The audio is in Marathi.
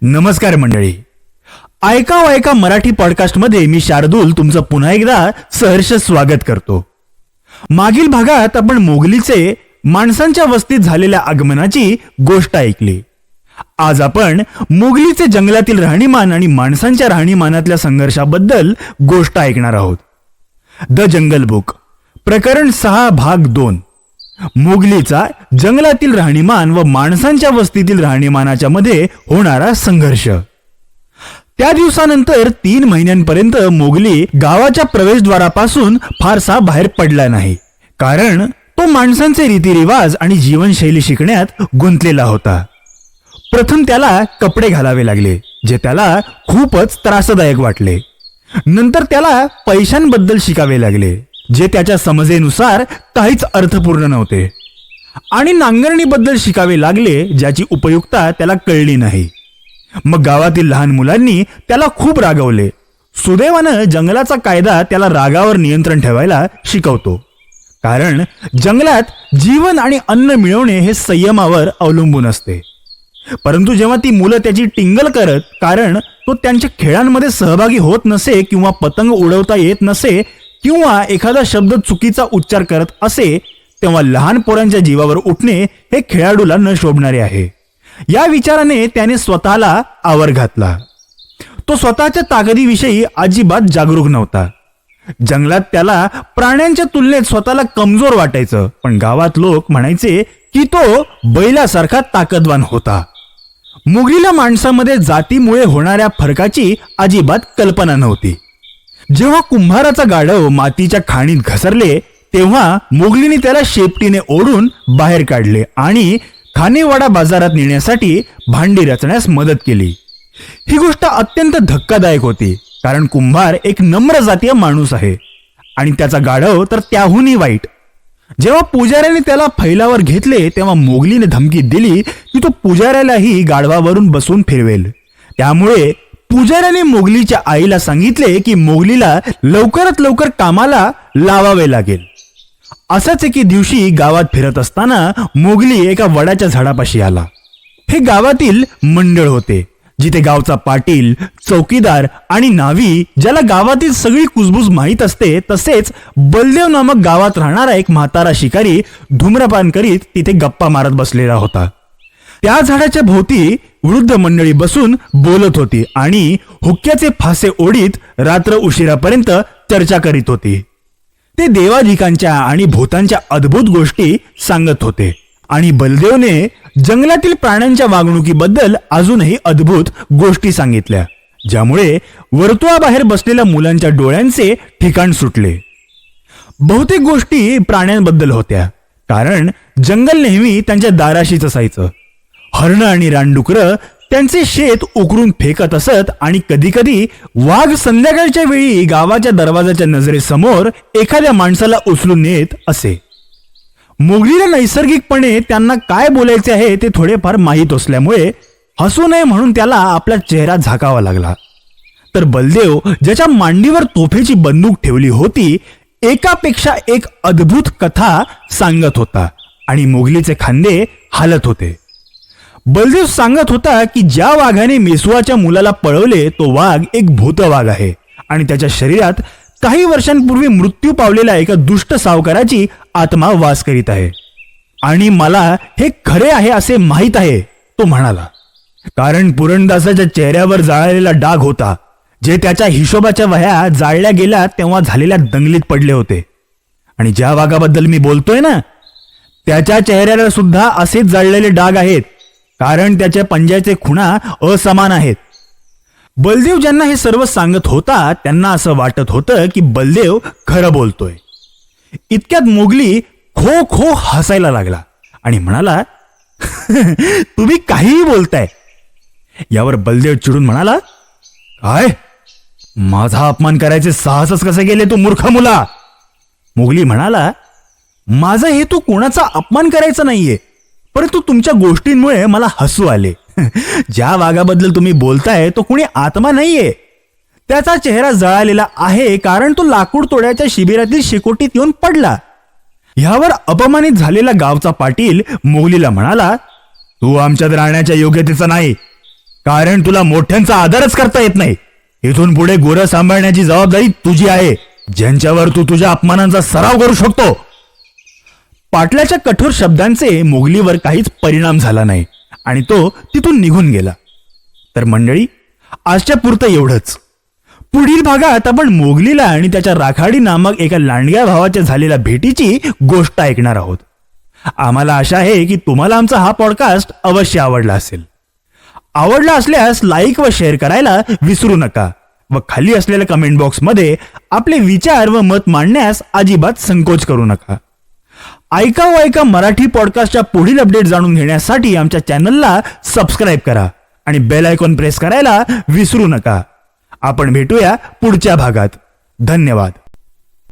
नमस्कार मंडळी. ऐका ऐका मराठी पॉडकास्टमध्ये मी शार्दूल तुमचं पुन्हा एकदा सहर्ष स्वागत करतो. मागील भागात आपण मोगलीचे माणसांच्या वस्तीत झालेल्या आगमनाची गोष्ट ऐकली. आज आपण मोगलीचे जंगलातील राहणीमान आणि माणसांच्या राहणीमानातल्या संघर्षाबद्दल गोष्ट ऐकणार आहोत. द जंगल बुक प्रकरण सहा भाग दोन. मोगलीचा जंगलातील राहणीमान व माणसांच्या वस्तीतील राहणीमानाच्या मध्ये होणारा संघर्ष. त्या दिवसानंतर तीन महिन्यांपर्यंत मोगली गावाच्या प्रवेशद्वारापासून फारसा बाहेर पडला नाही. कारण तो माणसांचे रीतिरिवाज आणि जीवनशैली शिकण्यात गुंतलेला होता. प्रथम त्याला कपडे घालावे लागले जे त्याला खूपच त्रासदायक वाटले. नंतर त्याला पैशांबद्दल शिकावे लागले. जे त्याच्या समजेनुसार काहीच अर्थपूर्ण नव्हते. आणि नांगरणीबद्दल शिकावे लागले ज्याची उपयुक्तता त्याला कळली नाही. मग गावातील लहान मुलांनी त्याला खूप रागवले. सुदैवानं जंगलाचा कायदा त्याला रागावर नियंत्रण ठेवायला शिकवतो. कारण जंगलात जीवन आणि अन्न मिळवणे हे संयमावर अवलंबून असते. परंतु जेव्हा ती मुलं त्याची टिंगल करत कारण तो त्यांच्या खेळांमध्ये सहभागी होत नसे किंवा पतंग उडवता येत नसे किंवा एखादा शब्द चुकीचा उच्चार करत असे तेव्हा लहान पोरांच्या जीवावर उठणे हे खेळाडूला न शोभणारे आहे. या विचाराने त्याने स्वतःला आवर घातला. तो स्वतःच्या ताकदीविषयी अजिबात जागरूक नव्हता. जंगलात त्याला प्राण्यांच्या तुलनेत स्वतःला कमजोर वाटायचं पण गावात लोक म्हणायचे की तो बैलासारखा ताकदवान होता. मुगीला माणसामध्ये जातीमुळे होणाऱ्या फरकाची अजिबात कल्पना नव्हती. जेव्हा कुंभाराचा गाढव मातीच्या खाणीत घसरले तेव्हा मोगलीने त्याला शेपटीने ओढून बाहेर काढले आणि खानेवाडा बाजारात नेण्यासाठी भांडी रचण्यास मदत केली. ही गोष्ट अत्यंत धक्कादायक होती कारण कुंभार एक नम्र जातीय माणूस आहे आणि त्याचा गाढव तर त्याहूनही वाईट. जेव्हा पुजाऱ्याने त्याला फैलावर घेतले तेव्हा मोगलीने धमकी दिली की तो पुजाऱ्यालाही गाढवावरून बसून फिरवेल. त्यामुळे पुजाऱ्याने मोगलीच्या आईला सांगितले की मोगलीला लवकरात लवकर कामाला लावावे लागेल. असाच एके दिवशी गावात फिरत असताना मोगली एका वडाच्या झाडापाशी आला. हे गावातील मंडळ होते जिथे गावचा पाटील चौकीदार आणि नावी ज्याला गावातील सगळी कुजबूज माहीत असते तसेच बलदेव नामक गावात राहणारा एक म्हातारा शिकारी धूम्रपान करीत तिथे गप्पा मारत बसलेला होता. त्या झाडाच्या भोवती वृद्ध मंडळी बसून बोलत होती आणि हुक्क्याचे फासे ओढीत रात्र उशिरापर्यंत चर्चा करीत होती. ते देवाधिकांच्या आणि भूतांच्या अद्भुत गोष्टी सांगत होते आणि बलदेवने जंगलातील प्राण्यांच्या वागणुकीबद्दल अजूनही अद्भुत गोष्टी सांगितल्या ज्यामुळे वर्तुळाबाहेर बसलेल्या मुलांच्या डोळ्यांचे ठिकाण सुटले. बहुतेक गोष्टी प्राण्यांबद्दल होत्या कारण जंगल नेहमी त्यांच्या दाराशीच असायचं. हरण आणि रानडुकर त्यांचे शेत उकरून फेकत असत आणि कधीकधी वाघ संध्याकाळच्या वेळी गावाच्या दरवाजाच्या नजरेसमोर एखाद्या माणसाला उचलून नेत असे. मोगलीला नैसर्गिकपणे त्यांना काय बोलायचे आहे ते थोडेफार माहीत असल्यामुळे हसू नये म्हणून त्याला आपला चेहरा झाकावा लागला. तर बलदेव ज्याच्या मांडीवर तोफेची बंदूक ठेवली होती एकापेक्षा एक अद्भुत कथा सांगत होता आणि मोगलीचे खांदे हालत होते. बलदेव सांगत होता की ज्या वाघाने मेसुआच्या मुलाला पळवले तो वाघ एक भूत वाघ आहे. आणि त्याच्या शरीरात काही वर्षांपूर्वी मृत्यू पावलेल्या एका दुष्ट सावकाराची आत्मा वास करीत आहे. आणि मला हे खरे आहे असे माहीत आहे तो म्हणाला. कारण पुरणदासाच्या चेहऱ्यावर जाळलेला डाग होता जे त्याच्या हिशोबाच्या वह्या जाळल्या गेल्या तेव्हा झालेल्या दंगलीत पडले होते. आणि ज्या वाघाबद्दल मी बोलतोय ना त्याच्या चेहऱ्यावर सुद्धा असेच जाळलेले डाग आहेत. कारण त्याच्या पंजाचे खुणा असमान आहेत. बलदेव ज्यांना हे सर्व सांगत होता त्यांना असं वाटत होतं की बलदेव खरं बोलतोय. इतक्यात मोगली खो खो हसायला लागला आणि म्हणाला तुम्ही काहीही बोलताय. यावर बलदेव चिडून म्हणाला काय? माझा अपमान करायचे साहसच कसे गेले तू मूर्ख मुला? मोगली म्हणाला माझा हेतू कोणाचा अपमान करायचा नाहीये. परंतु तुमच्या गोष्टींमुळे मला हसू आले. ज्या वाघाबद्दल तुम्ही बोलताय तो कुणी आत्मा नाहीये. त्याचा चेहरा जळालेला आहे कारण तो लाकूड तोड्याच्या शिबिरातील शिकोटीत येऊन पडला. ह्यावर अपमानित झालेला गावचा पाटील मोगलीला म्हणाला तू आमच्यात राहण्याच्या योग्यतेचा नाही. कारण तुला मोठ्यांचा आदरच करता येत नाही. इथून पुढे गोरं सांभाळण्याची जबाबदारी तुझी आहे. ज्यांच्यावर तू तुझ्या अपमानांचा सराव करू शकतो. पाटलाच्या कठोर शब्दांचे मोगलीवर काहीच परिणाम झाला नाही आणि तो तिथून निघून गेला. तर मंडळी आजच्या पुरतं एवढंच. पुढील भागात आपण मोगलीला आणि त्याच्या राखाडी नामक एका लांडग्या भावाच्या झालेल्या भेटीची गोष्ट ऐकणार आहोत. आम्हाला आशा आहे की तुम्हाला आमचा हा पॉडकास्ट अवश्य आवडला असेल. आवडला असल्यास लाईक व शेअर करायला विसरू नका व खाली असलेल्या कमेंट बॉक्समध्ये आपले विचार व मत मांडण्यास अजिबात संकोच करू नका. ऐका ऐका मराठी पॉडकास्टच्या पुढील अपडेट जाणून घेण्यासाठी आमच्या चॅनलला सबस्क्राईब करा आणि बेल आयकॉन प्रेस करायला विसरू नका. आपण भेटूया पुढच्या भागात. धन्यवाद.